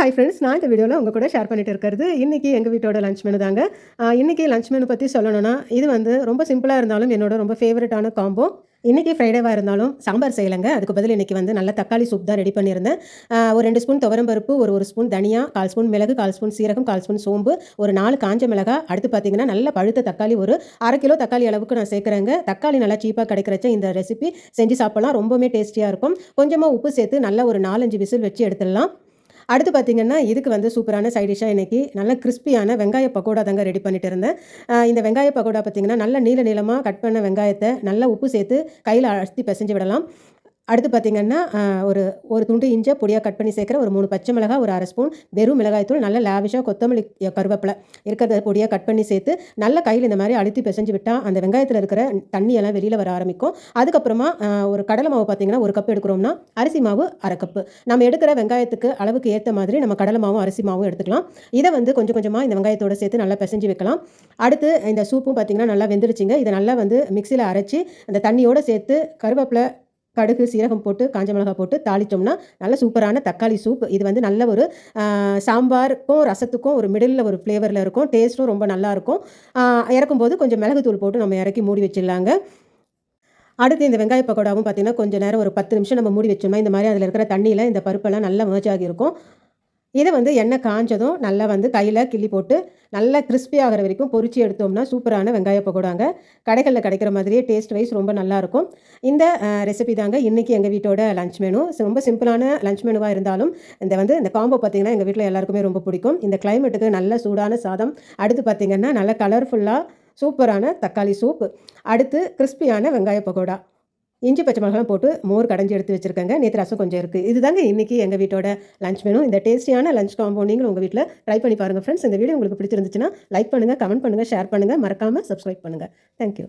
Hi friends நான் இந்த வீடியோவில் உங்கள் கூட ஷேர் பண்ணிட்டு இருக்கிறது இன்றைக்கி எங்கள் வீட்டோட லஞ்ச் மெனு தாங்க. இன்றைக்கி இன்னைக்கு லஞ்ச் மெனு பற்றி சொல்லணும்னா இது வந்து ரொம்ப சிம்பிளாக இருந்தாலும் என்னோட ரொம்ப ஃபேவரட்டான காம்போ இன்றைக்கி ஃப்ரைடேவாக இருந்தாலும் சாம்பார் செய்யலைங்க. அதுக்கு பதில் இன்றைக்கி வந்து நல்ல தக்காளி சூப் தான் ரெடி பண்ணியிருந்தேன். ஒரு ரெண்டு ஸ்பூன் துவரம்பருப்பு ஒரு ஒரு ஸ்பூன் தனியா கால் ஸ்பூன் மிளகு கால் ஸ்பூன் சீரகம் கால் ஸ்பூன் சோம்பு ஒரு நாலு காஞ்ச மிளகா. அடுத்து பார்த்தீங்கன்னா நல்ல பழுத்த தக்காளி ஒரு அரை கிலோ தக்காளி அளவுக்கு நான் சேர்க்குறேங்க. தக்காளி நல்லா சீப்பாக கிடைக்கிறச்ச இந்த ரெசிபி செஞ்சு சாப்பிடலாம். ரொம்பவுமே டேஸ்டியாக இருக்கும். கொஞ்சமாக உப்பு சேர்த்து நல்லா ஒரு நாலஞ்சு விசில் வச்சு எடுத்துடலாம். அடுத்து பார்த்தீங்கன்னா இதுக்கு வந்து சூப்பரான சைட் டிஷ்ஷாக இன்றைக்கி நல்ல கிறிஸ்பியான வெங்காய பக்கோடா தாங்க ரெடி பண்ணிட்டு இருந்தேன். இந்த வெங்காய பக்கோடா பார்த்தீங்கன்னா நல்ல நீள நீளமாக கட் பண்ண வெங்காயத்தை நல்லா உப்பு சேர்த்து கையில் அழுத்தி பிசைஞ்சு விடலாம். அடுத்து பார்த்தீங்கன்னா ஒரு ஒரு துண்டு இஞ்சை பொடியாக கட் பண்ணி சேர்க்குற ஒரு மூணு பச்சை மிளகாய் ஒரு அரை ஸ்பூன் வெறும் மிளகாய்த்தூள் நல்ல லேவிஷாக கொத்தமல்லி கருவேப்பிலை இருக்கிறத பொடியாக கட் பண்ணி சேர்த்து நல்ல கையில் இந்த மாதிரி அழுத்தி பிசைஞ்சு விட்டால் அந்த வெங்காயத்தில் இருக்கிற தண்ணியெல்லாம் வெளியில் வர ஆரம்பிக்கும் அதுக்கப்புறமா ஒரு கடலை மாவு பார்த்தீங்கன்னா ஒரு கப் எடுக்கிறோம்னா அரிசி மாவு அரை கப்பு நம்ம எடுக்கிற வெங்காயத்துக்கு அளவுக்கு ஏற்ற மாதிரி நம்ம கடலை மாவும் அரிசி மாவும் எடுத்துக்கலாம். இதை வந்து கொஞ்சம் கொஞ்சமாக இந்த வெங்காயத்தோட சேர்த்து நல்லா பிசைஞ்சு வைக்கலாம். அடுத்து இந்த சூப்பும் பார்த்தீங்கன்னா நல்லா வெந்துருச்சுங்க. இதை நல்லா வந்து மிக்சியில் அரைச்சி அந்த தண்ணியோடு சேர்த்து கருவேப்பிலை கடுகு சீரகம் போட்டு காஞ்ச மிளகாய் போட்டு தாளித்தோம்னா நல்ல சூப்பரான தக்காளி சூப் இது வந்து நல்ல ஒரு சாம்பாருக்கும் ரசத்துக்கும் ஒரு மிடில் ஒரு ஃப்ளேவரில் இருக்கும். டேஸ்ட்டும் ரொம்ப நல்லாயிருக்கும் இறக்கும்போது கொஞ்சம் மிளகுத்தூள் போட்டு நம்ம இறக்கி மூடி வச்சிடலாங்க. அடுத்து இந்த வெங்காய பக்கோடாவும் பார்த்தீங்கன்னா கொஞ்சம் நேரம் ஒரு பத்து நிமிஷம் நம்ம மூடி வச்சோம்னா இந்த மாதிரி அதில் இருக்கிற தண்ணியில் இந்த பருப்பெல்லாம் நல்லா merge இருக்கும் இதை வந்து எண்ணெய் காஞ்சதும் நல்லா வந்து கையில் கிள்ளி போட்டு நல்லா கிறிஸ்பி ஆகிற வரைக்கும் பொரிச்சு எடுத்தோம்னா சூப்பரான வெங்காய பக்கோடாங்க. கடைகளில் கிடைக்கிற மாதிரியே டேஸ்ட் வைஸ் ரொம்ப நல்லாயிருக்கும் இந்த ரெசிபி தாங்க இன்றைக்கி எங்கள் வீட்டோட லஞ்ச் மெனு ரொம்ப சிம்பிளான லஞ்ச் மெனுவாக இருந்தாலும் இந்த வந்து இந்த காம்போ பார்த்தீங்கன்னா எங்கள் வீட்டில் எல்லாருக்குமே ரொம்ப பிடிக்கும். இந்த கிளைமேட்டுக்கு நல்ல சூடான சாதம். அடுத்து பார்த்தீங்கன்னா நல்ல கலர்ஃபுல்லாக சூப்பரான தக்காளி சூப் அடுத்து கிறிஸ்பியான வெங்காய பக்கோடா. இஞ்சி பச்சை மிளகாலாம் போட்டு மோர் கடைஞ்சி எடுத்து வச்சுருக்கேங்க. நேற்று ரசம் கொஞ்சம் இருக்குது இதுதாங்க இன்றைக்கி எங்கள் வீட்டோட லஞ்ச் மெனு இந்த டேஸ்டியான லஞ்ச் காம்போ நீங்களும் உங்கள் வீட்டில் ட்ரை பண்ணி பாருங்கள் ஃப்ரெண்ட்ஸ் இந்த வீடியோ உங்களுக்கு பிடிச்சிருந்துச்சுன்னா லைக் பண்ணுங்கள் கமெண்ட் பண்ணுங்கள் ஷேர் பண்ணுங்கள் மறக்காமல் சப்ஸ்கிரைப் பண்ணுங்கள் தேங்க்யூ